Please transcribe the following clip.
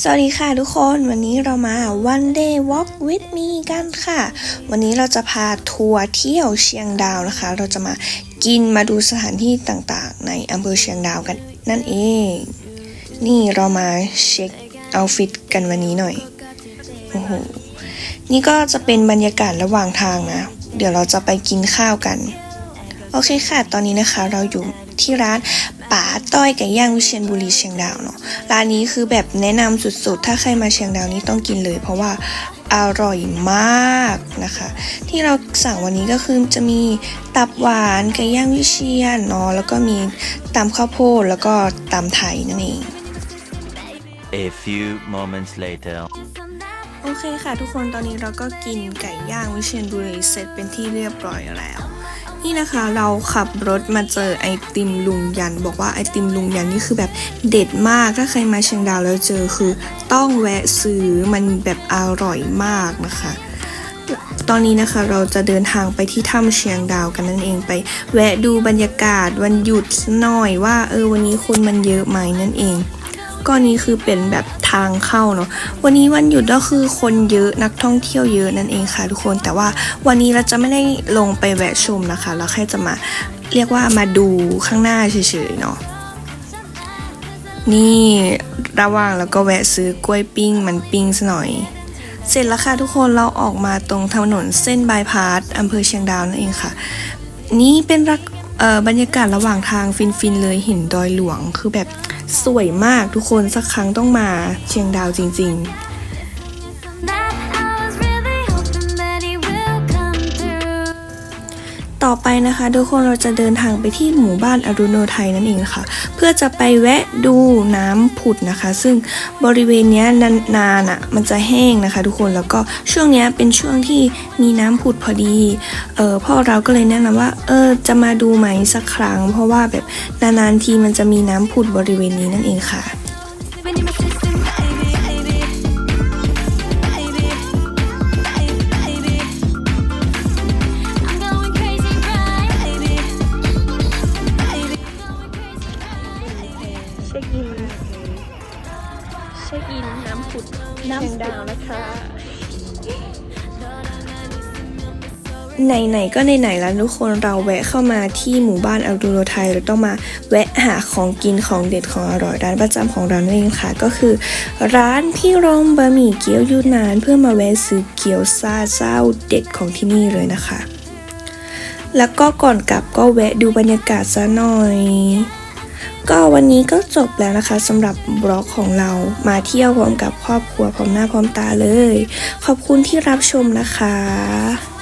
สวัสดีค่ะทุกคนวันนี้เรามา one day walk with me กันค่ะ วันนี้เราจะพาทัวร์เที่ยวเชียงดาวนะคะ เราจะมากินมาดูสถานที่ต่างๆ ในอำเภอเชียงดาวกันนั่นเอง นี่เรามาเช็คเอาฟิตกันวันนี้หน่อยโอ้โหนี่ก็จะเป็นบรรยากาศระหว่างทางนะ เดี๋ยวเราจะไปกินข้าวกัน โอเคค่ะ ตอนนี้นะคะเราอยู่ที่ร้าน ป๋าต้อยไก่ย่างวิเชียรบุรีเชียงดาวเนาะร้านนี้คือแบบแนะนำสุดๆ ถ้าใครมาเชียงดาวนี้ต้องกินเลย เพราะว่าอร่อยมากนะคะ ที่เราสั่งวันนี้ก็คือจะมีตับหวานไก่ย่างวิเชียรเนาะแล้วก็มีตำข้าวโพดแล้วก็ตำไทยนั่นเอง A few moments later. โอเคค่ะทุกคนตอนนี้เราก็กินไก่ย่างวิเชียรบุรีเสร็จเป็นที่เรียบร้อยแล้ว นี่นะคะเราขับรถมาเจอไอติมลุงยัน บอกว่าไอติมลุงยันนี่คือแบบเด็ดมากถ้าใครมาเชียงดาวแล้วเจอคือ ต้องแวะซื้อมันแบบอร่อยมากนะคะ ตอนนี้นะคะเราจะเดินทางไปที่ถ้ำเชียงดาวกันนั่นเองไป แวะดูบรรยากาศวันหยุดหน่อยว่าเออวันนี้คนมันเยอะไหมนั่นเอง ก็นี้คือเป็นแบบทางเข้าเนาะวันนี้วันหยุดก็คือคนเยอะนักท่องเที่ยวเยอะนั่นเองค่ะทุกคนแต่ว่าวันนี้เราจะไม่ได้ลงไปแวะชมนะคะเราแค่จะมาเรียกว่ามาดูข้างหน้าเฉยๆเนาะนี่ระหว่างแล้วก็แวะซื้อกล้วยปิ้งมันปิ้งซะหน่อย เสร็จแล้วค่ะทุกคนเราออกมาตรงถนนเส้นบายพาสอำเภอเชียงดาวนั่นเองค่ะ นี่เป็นรัก เออบรรยากาศระหว่างทางฟินๆเลยเห็นดอยหลวงคือแบบสวยมากทุกคนสักครั้งต้องมาเชียงดาวจริง ๆ ต่อไปนะคะ ทุกคนเราจะเดินทางไปที่หมู่บ้านอรุโนไทยนั่นเองค่ะ เพื่อจะไปแวะดูน้ำผุดนะคะ ซึ่งบริเวณนี้นานๆอะมันจะแห้งนะคะ ทุกคนแล้วก็ช่วงนี้เป็นช่วงที่มีน้ำผุดพอดีเออพ่อเราก็เลยแนะนำว่าเออจะมาดูไหมสักครั้ง เพราะว่าแบบนานๆทีมันจะมีน้ำผุดบริเวณนี้นั่นเองค่ะ อินน้ำผุดน้ำดาวนะคะ ไหนๆก็ไหนๆแล้วทุกคนเราแวะเข้ามาที่หมู่บ้านอัลดูโรไทยเราต้องมาแวะหาของกินของเด็ดของอร่อยร้านประจำของเรานั่นเองค่ะ ก็คือ ร้านพี่รมบะหมี่เกี๊ยวยูนาน เพื่อมาแวะซื้อเกี๊ยวซาเจ้าเด็ดของที่นี่เลยนะคะ แล้วก็ก่อนกลับก็แวะดูบรรยากาศซะหน่อย ก็วันนี้ก็จบแล้วนะคะสำหรับบล็อกของเรามาเที่ยวพร้อมกับครอบครัวพร้อมหน้าพร้อมตาเลย ขอบคุณที่รับชมนะคะ